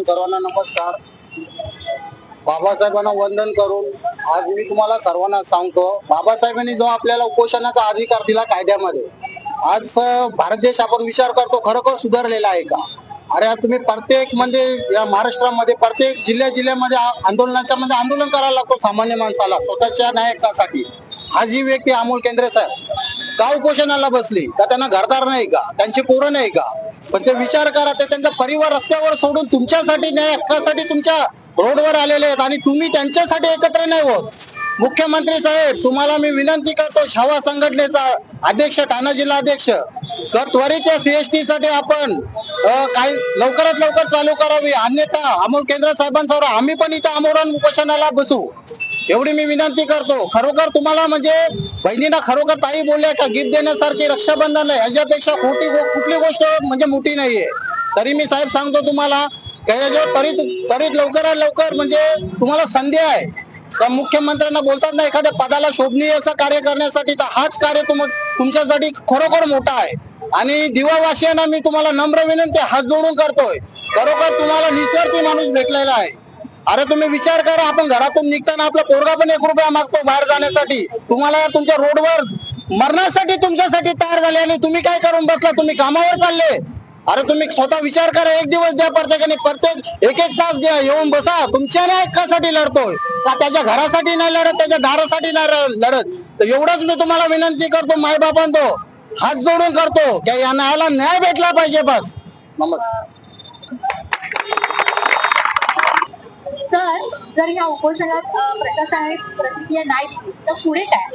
सर्वप्रथम सर्वांना नमस्कार. बाबासाहेबांना वंदन करून आज मी तुम्हाला सर्वांना सांगतो बाबासाहेबांनी जो आपल्याला उपोषणाचा अधिकार दिला कायद्यामध्ये आज भारत देश आपण विचार करतो खरोखर सुधारलेला आहे का? अरे आज तुम्ही प्रत्येक म्हणजे या महाराष्ट्रामध्ये प्रत्येक जिल्ह्या जिल्ह्यामध्ये आंदोलनाच्या म्हणजे आंदोलन करायला लागतो सामान्य माणसाला स्वतःच्या नायकासाठी. हा जी व्यक्ती अमोल केंद्रे साहेब का उपोषणाला बसली? का त्यांना घरदार नाही का? त्यांची पोरं नाही का? पण ते विचार करा ते त्यांचा परिवार रस्त्यावर सोडून तुमच्यासाठी न्याय हक्कासाठी तुमच्या रोडवर आलेले आहेत आणि तुम्ही त्यांच्यासाठी एकत्र नाही होत. मुख्यमंत्री साहेब तुम्हाला मी विनंती करतो छावा संघटनेचा अध्यक्ष ठाणा जिल्हा अध्यक्ष तर त्वरित या सीएसटी साठी आपण काही लवकरात लवकर चालू करावी. अन्यथा अमोल केंद्र साहेबांसमोर आम्ही पण इथं आमोरण उपोषणाला बसू. एवढी मी विनंती करतो. खरोखर तुम्हाला म्हणजे बहिणींना खरोखर ताई बोलल्या का गिफ्ट देण्यासारखी रक्षाबंधन आहे ह्याच्यापेक्षा खोटी गो- कुठली गोष्ट म्हणजे मोठी नाहीये. तरी मी साहेब सांगतो तुम्हाला का परीत लवकरात लवकर म्हणजे तुम्हाला संधी आहे. तर मुख्यमंत्र्यांना बोलतात ना एखाद्या पदाला शोभनीय असं कार्य करण्यासाठी तर हाच कार्य तुम तुमच्यासाठी खरोखर मोठा आहे. आणि दिवावासियांना मी तुम्हाला नम्र विनंती हात जोडून करतोय. खरोखर तुम्हाला निस्वार्थी माणूस भेटलेला आहे. अरे तुम्ही विचार करा आपण घरातून निघताना आपला पोरगा पण एक रुपया मागतो बाहेर जाण्यासाठी. तुम्हाला तुमच्या रोडवर मरण्यासाठी तुमच्यासाठी तयार झाले आणि तुम्ही काय करून बसला? तुम्ही कामावर चालले. अरे तुम्ही स्वतः विचार करा एक दिवस द्या प्रत्येकाने प्रत्येक एक एक तास द्या येऊन बसा. तुमच्या नाही हक्कासाठी लढतोय. का त्याच्या घरासाठी नाही लढत त्याच्या दारासाठी नाही लढत? तर एवढंच मी तुम्हाला विनंती करतो मायबापांतो हात जोडून करतो की या न्यायाला न्याय भेटला पाहिजे बस. नमस्कार तर जर या उपोषणात प्रशासनाने प्रतिक्रिया नाही तर पुढे काय?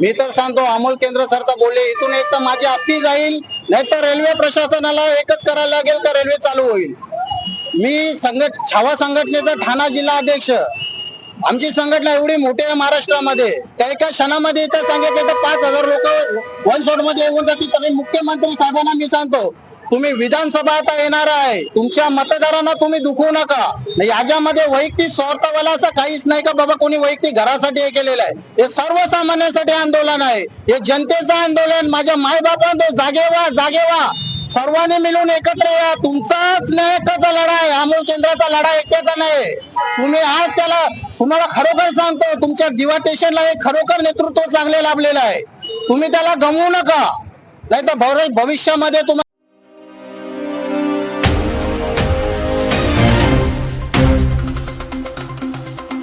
मी तर सांगतो अमोल केंद्र सरकार बोलले इथून एक तर माझी आस्ती जाईल नाहीतर रेल्वे प्रशासनाला एकच करायला लागेल तर रेल्वे चालू होईल? मी संघट छावा संघटनेचा ठाणा जिल्हा अध्यक्ष. आमची संघटना एवढी मोठी आहे महाराष्ट्रामध्ये. त्या एका क्षणामध्ये इथं सांगितलं तर पाच हजार लोक वन शॉटमध्ये येऊन जातील. तरी मुख्यमंत्री साहेबांना मी सांगतो तुम्ही विधानसभा आता येणार आहे. तुमच्या मतदारांना तुम्ही दुखवू नका. याच्यामध्ये वैयक्तिक स्वार्थवाला असं काहीच नाही का बाबा कोणी वैयक्तिक घरासाठी हे केलेलं आहे. हे सर्वसामान्यांसाठी आंदोलन आहे. हे जनतेचं आंदोलन माझ्या मायबापांतो जागे व्हा जागे व्हा. सर्वांनी मिळून एकत्र या. तुमचाच नाही लढा आहे अमोल केंद्राचा लढा एकट्याचा नाही. तुम्ही आज त्याला तुम्हाला खरोखर सांगतो तुमच्या दिवा स्टेशनला एक खरोखर नेतृत्व चांगले लाभलेलं आहे. तुम्ही त्याला गमवू नका. नाही तर भविष्यामध्ये तुम्हाला